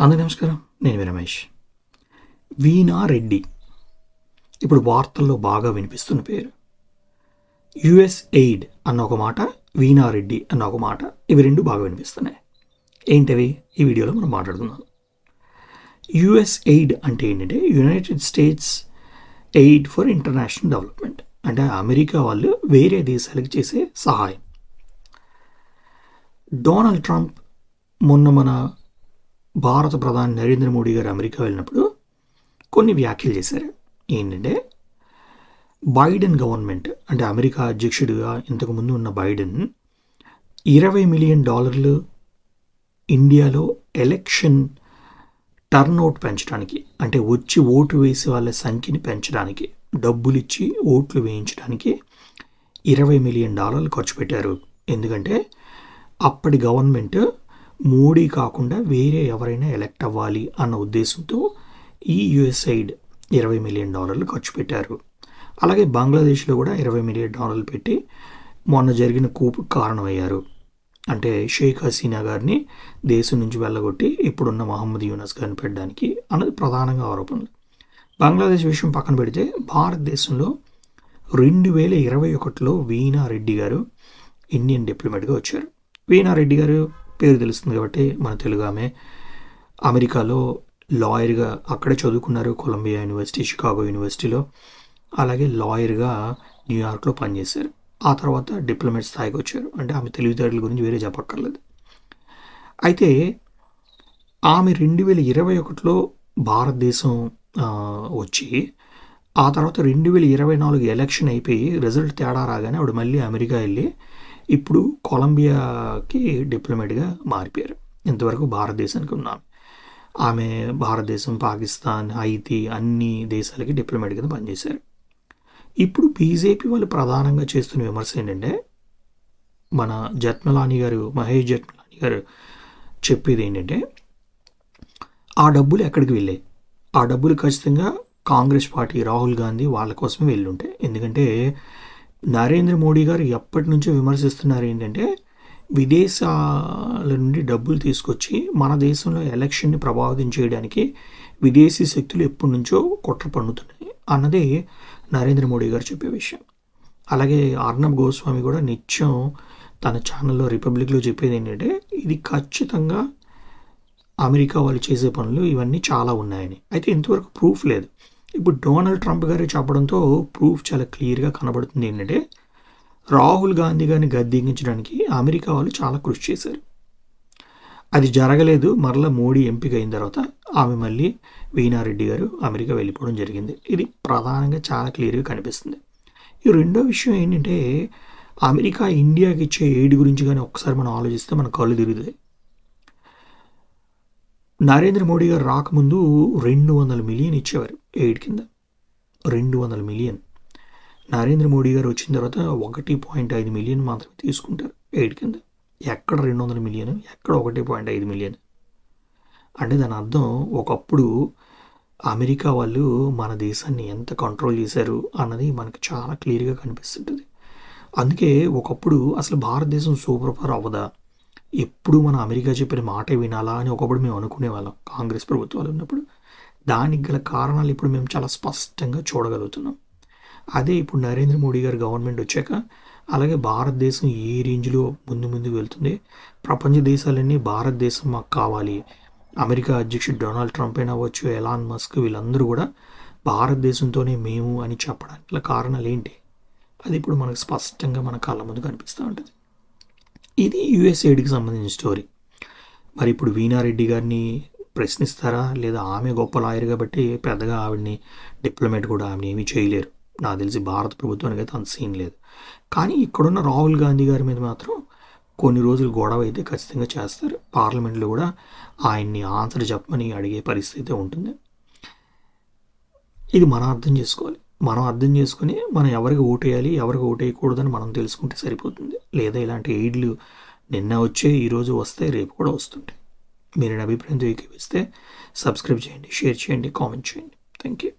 అందరి నమస్కారం. నేను రమేష్. వీణా రెడ్డి. ఇప్పుడు వార్తల్లో బాగా వినిపిస్తున్న పేరు. యుఎస్ ఎయిడ్ అన్న ఒక మాట వీణా రెడ్డి అన్న ఒక మాట ఇవి రెండు బాగా వినిపిస్తున్నాయి. ఏంటవి? ఈ వీడియోలో మనం మాట్లాడుకుందాం. యుఎస్ ఎయిడ్ అంటే ఏంటంటే United States aid for international development. అంటే అమెరికా వాళ్ళు వేరే దేశాలకు చేసే సహాయం. డొనాల్డ్ ట్రంప్ మొన్న మన భారత ప్రధాని నరేంద్ర మోడీ గారు అమెరికా వెళ్ళినప్పుడు కొన్ని వ్యాఖ్యలు చేశారు. ఏంటంటే బైడెన్ గవర్నమెంట్ అంటే అమెరికా అధ్యక్షుడిగా ఇంతకుముందు ఉన్న బైడెన్ ఇరవై మిలియన్ డాలర్లు ఇండియాలో ఎలక్షన్ టర్న్అవుట్ పెంచడానికి అంటే వచ్చి ఓటు వేసే వాళ్ళ సంఖ్యని పెంచడానికి డబ్బులు ఇచ్చి ఓట్లు వేయించడానికి ఇరవై మిలియన్ డాలర్లు ఖర్చు పెట్టారు. ఎందుకంటే అప్పటి గవర్నమెంట్ మోడీ కాకుండా వేరే ఎవరైనా ఎలక్ట్ అవ్వాలి అన్న ఉద్దేశంతో ఈ యుఎస్ఐడ్ ఇరవై మిలియన్ డాలర్లు ఖర్చు పెట్టారు. అలాగే బంగ్లాదేశ్లో కూడా ఇరవై మిలియన్ డాలర్లు పెట్టి మొన్న జరిగిన కూపు కారణమయ్యారు. అంటే షేక్ హసీనా గారిని దేశం నుంచి వెళ్ళగొట్టి ఇప్పుడున్న మహమ్మద్ యూనస్ గారిని పెట్టడానికి అన్నది ప్రధానంగా ఆరోపణలు. బంగ్లాదేశ్ విషయం పక్కన పెడితే భారతదేశంలో రెండు వేల ఇరవై ఒకటిలో వీణా రెడ్డి గారు ఇండియన్ డిప్లొమేట్గా వచ్చారు. వీణా రెడ్డి గారు పేరు తెలుస్తుంది కాబట్టి మన తెలుగు ఆమె. అమెరికాలో లాయర్గా అక్కడే చదువుకున్నారు కొలంబియా యూనివర్సిటీ షికాగో యూనివర్సిటీలో. అలాగే లాయర్గా న్యూయార్క్లో పనిచేశారు. ఆ తర్వాత డిప్లొమేట్ స్థాయికి వచ్చారు. అంటే ఆమె తెలివితేటల గురించి వేరే చెప్పక్కర్లేదు. అయితే ఆమె రెండు వేల ఇరవై ఒకటిలో భారతదేశం వచ్చి ఆ తర్వాత రెండు వేల ఇరవై నాలుగు ఎలక్షన్ అయిపోయి రిజల్ట్ తేడా రాగానే ఆవిడ మళ్ళీ అమెరికా వెళ్ళి ఇప్పుడు కొలంబియాకి డిప్లొమేట్గా మారిపోయారు. ఇంతవరకు భారతదేశానికి ఉన్నాం. ఆమె భారతదేశం పాకిస్తాన్ హైతీ అన్ని దేశాలకి డిప్లొమేట్ కింద పనిచేశారు. ఇప్పుడు బీజేపీ వాళ్ళు ప్రధానంగా చేస్తున్న విమర్శ ఏంటంటే మన జత్మలాని గారు మహేష్ జత్మలాని గారు చెప్పేది ఏంటంటే ఆ డబ్బులు ఎక్కడికి వెళ్ళాయి ఆ డబ్బులు ఖచ్చితంగా కాంగ్రెస్ పార్టీ రాహుల్ గాంధీ వాళ్ళ కోసమే వెళ్ళుంటాయి ఎందుకంటే నరేంద్ర మోడీ గారు ఎప్పటి నుంచో విమర్శిస్తున్నారు ఏంటంటే విదేశాల నుండి డబ్బులు తీసుకొచ్చి మన దేశంలో ఎలక్షన్ని ప్రభావితం చేయడానికి విదేశీ శక్తులు ఎప్పటి నుంచో కుట్ర పన్నుతున్నాయి అన్నది నరేంద్ర మోడీ గారు చెప్పే విషయం. అలాగే అర్ణబ్ గోస్వామి కూడా నిత్యం తన ఛానల్లో రిపబ్లిక్లో చెప్పేది ఏంటంటే ఇది ఖచ్చితంగా అమెరికా వాళ్ళు చేసే పనులు ఇవన్నీ చాలా ఉన్నాయని. అయితే ఇంతవరకు ప్రూఫ్ లేదు. ఇప్పుడు డొనాల్డ్ ట్రంప్ గారు చెప్పడంతో ప్రూఫ్ చాలా క్లియర్గా కనబడుతుంది ఏంటంటే రాహుల్ గాంధీ గారిని గద్దెంగించడానికి అమెరికా వాళ్ళు చాలా కృషి చేశారు. అది జరగలేదు మరలా మోడీ ఎంపిక అయిన తర్వాత ఆమె మళ్ళీ వీణారెడ్డి గారు అమెరికా వెళ్ళిపోవడం జరిగింది. ఇది ప్రధానంగా చాలా క్లియర్గా కనిపిస్తుంది. ఈ రెండో విషయం ఏంటంటే అమెరికా ఇండియాకి ఇచ్చే ఎయిడ్ గురించి కానీ ఒకసారి మనం ఆలోచిస్తే మన కళ్ళు తిరుగుతాయి. నరేంద్ర మోడీ గారు రాకముందు రెండు వందల మిలియన్ ఇచ్చేవారు. ఎయిడ్ కింద. రెండు వందల మిలియన్. నరేంద్ర మోడీ గారు వచ్చిన తర్వాత ఒకటి పాయింట్ ఐదు మిలియన్ మాత్రమే తీసుకుంటారు ఎయిడ్ కింద. ఎక్కడ రెండు వందల మిలియన్? ఎక్కడ ఒకటి పాయింట్ ఐదు మిలియన్? అంటే దాని అర్థం ఒకప్పుడు అమెరికా వాళ్ళు మన దేశాన్ని ఎంత కంట్రోల్ చేశారు అన్నది మనకు చాలా క్లియర్గా కనిపిస్తుంటుంది. అందుకే ఒకప్పుడు అసలు భారతదేశం సూపర్ పవర్ అవ్వదా? ఎప్పుడు మన అమెరికా చెప్పిన మాటే వినాలా అని ఒకప్పుడు మేము అనుకునేవాళ్ళం కాంగ్రెస్ ప్రభుత్వాలు ఉన్నప్పుడు. దానికి గల కారణాలు ఇప్పుడు మేము చాలా స్పష్టంగా చూడగలుగుతున్నాం. అదే ఇప్పుడు నరేంద్ర మోడీ గారు గవర్నమెంట్ వచ్చాక అలాగే భారతదేశం ఏ రేంజ్లో ముందు ముందు వెళ్తుంది? ప్రపంచ దేశాలన్నీ భారతదేశం మాకు కావాలి. అమెరికా అధ్యక్షుడు డొనాల్డ్ ట్రంప్ అయినా అవ్వచ్చు ఎలాన్ మస్క్ వీళ్ళందరూ కూడా భారతదేశంతోనే మేము అని చెప్పడానికి గల కారణాలు ఏంటి? అది ఇప్పుడు మనకు స్పష్టంగా మన కళ్ళ ముందు కనిపిస్తూ ఉంటుంది. ఇది యుఎస్ఏడికి సంబంధించిన స్టోరీ. మరి ఇప్పుడు వీణారెడ్డి గారిని ప్రశ్నిస్తారా? లేదా ఆమె గొప్ప లాయర్ కాబట్టి పెద్దగా ఆవిడని డిప్లొమేట్ కూడా ఆమె ఏమీ చేయలేరు. నాకు తెలిసి భారత ప్రభుత్వానికి అయితే అంత సీన్ లేదు. కానీ ఇక్కడున్న రాహుల్ గాంధీ గారి మీద మాత్రం కొన్ని రోజులు గొడవ అయితే ఖచ్చితంగా చేస్తారు. పార్లమెంట్లో కూడా ఆయన్ని ఆన్సర్ చెప్పమని అడిగే పరిస్థితి ఉంటుంది. ఇది మనం అర్థం చేసుకోవాలి. మనం అర్థం చేసుకుని మనం ఎవరికి ఓటేయాలి ఎవరికి ఓటేయకూడదని మనం తెలుసుకుంటే సరిపోతుంది. లేదా ఇలాంటి ఎయిడ్లు నిన్న వచ్చే ఈరోజు వస్తాయి రేపు కూడా వస్తుంటాయి. మీరు అభిప్రాయంతో ఏకీపిస్తే సబ్స్క్రైబ్ చేయండి షేర్ చేయండి కామెంట్ చేయండి. Thank you